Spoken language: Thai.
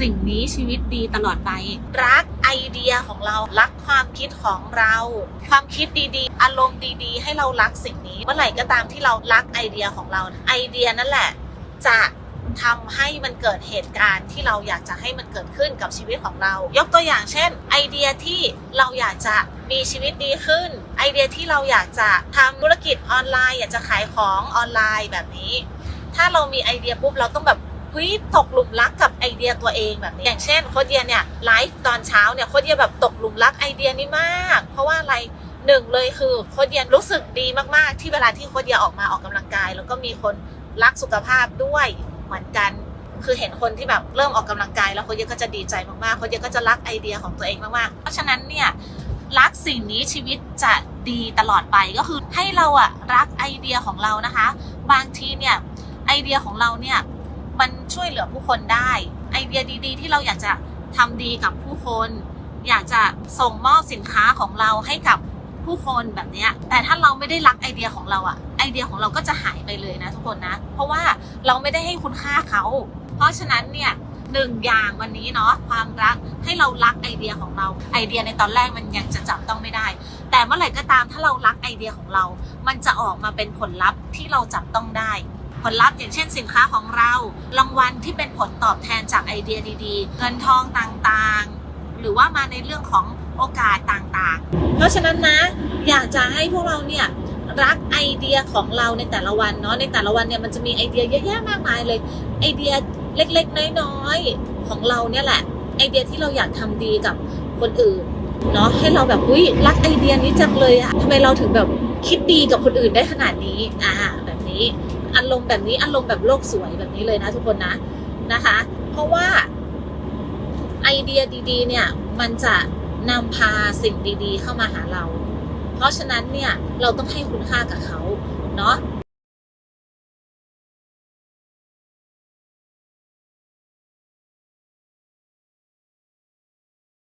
สิ่งนี้ชีวิตดีตลอดไป รักไอเดียของเรา รักความคิดของเรา ความคิดดีๆ อารมณ์ดีๆ ให้เรารักสิ่งนี้ เมื่อไหร่ก็ตามที่เรารักไอเดียของเรา ไอเดียนั่นแหละ จะทำให้มันเกิดเหตุการณ์ที่เราอยากจะให้มันเกิดขึ้นกับชีวิตของเรา ยกตัวอย่างเช่น ไอเดียที่เราอยากจะมีชีวิตดีขึ้น ไอเดียที่เราอยากจะทำธุรกิจออนไลน์ อยากจะขายของออนไลน์แบบนี้ ถ้าเรามีไอเดียปุ๊บเราต้องแบบ เฮ้ยตกหลุมรักกับไอเดียตัวเองแบบนี้อย่างเช่นโคเดียเนี่ยไลฟ์ตอนเช้าเนี่ยโคเดียแบบตกหลุมรักไอเดียนี้มาก เพราะว่าอะไรหนึ่งเลยคือโคเดียรู้สึกดีมากๆ ที่เวลาที่โคเดียออกมาออกกำลังกาย แล้วก็มีคนรักสุขภาพด้วยเหมือนกัน คือเห็นคนที่แบบเริ่มออกกำลังกาย แล้วโคเดียก็จะดีใจมากๆโคเดียก็จะรักไอเดียของตัวเองมากๆเพราะฉะนั้นเนี่ยรักสิ่งนี้ชีวิตจะดีตลอดไปก็คือให้เราอะรักไอเดียของเรานะคะ บางทีเนี่ยไอเดียของเราเนี่ย มันช่วยเหลือผู้คนได้ ไอเดียดีๆ ที่เราอยากจะทำดีกับผู้คน อยากจะส่งมอบสินค้าของเราให้กับผู้คนแบบนี้แต่ถ้าเราไม่ได้รักไอเดียของเราอะไอเดียของเราก็จะหายไปเลยนะทุกคนนะ เพราะว่าเราไม่ได้ให้คุณค่าเขา เพราะฉะนั้นเนี่ยหนึ่งอย่างวันนี้เนาะความรักให้เรารักไอเดียของเรา ไอเดียในตอนแรกมันยังจะจับต้องไม่ได้ แต่เมื่อไหร่ก็ตามถ้าเรารักไอเดียของเรา มันจะออกมาเป็นผลลัพธ์ที่เราจับต้องได้ ผลลัพธ์อย่างเช่นสินค้าของเรา รางวัลที่เป็นผลตอบแทนจากไอเดียดีๆ เงินทองต่างๆ หรือว่ามาในเรื่องของโอกาสต่างๆ เพราะฉะนั้นนะ อยากจะให้พวกเราเนี่ยรักไอเดียของเราในแต่ละวันเนาะในแต่ละวันเนี่ยมันจะมีไอเดียเยอะแยะมากมายเลย ไอเดียเล็กๆ น้อยๆ ของเราเนี่ยแหละ ไอเดียที่เราอยากทำดีกับคนอื่นเนาะให้เราแบบอุ้ยรักไอเดียนี้จังเลยอะทำไมเราถึงแบบคิดดีกับคนอื่นได้ขนาดนี้อ่าแบบนี้ อารมณ์แบบนี้อารมณ์แบบโลกสวยแบบนี้เลยนะทุกคนนะนะคะ เพราะว่าไอเดียดีๆ เนี่ยมันจะนำพาสิ่งดีๆ เข้ามาหาเรา เพราะฉะนั้นเนี่ยเราต้องให้คุณค่ากับเขาเนาะ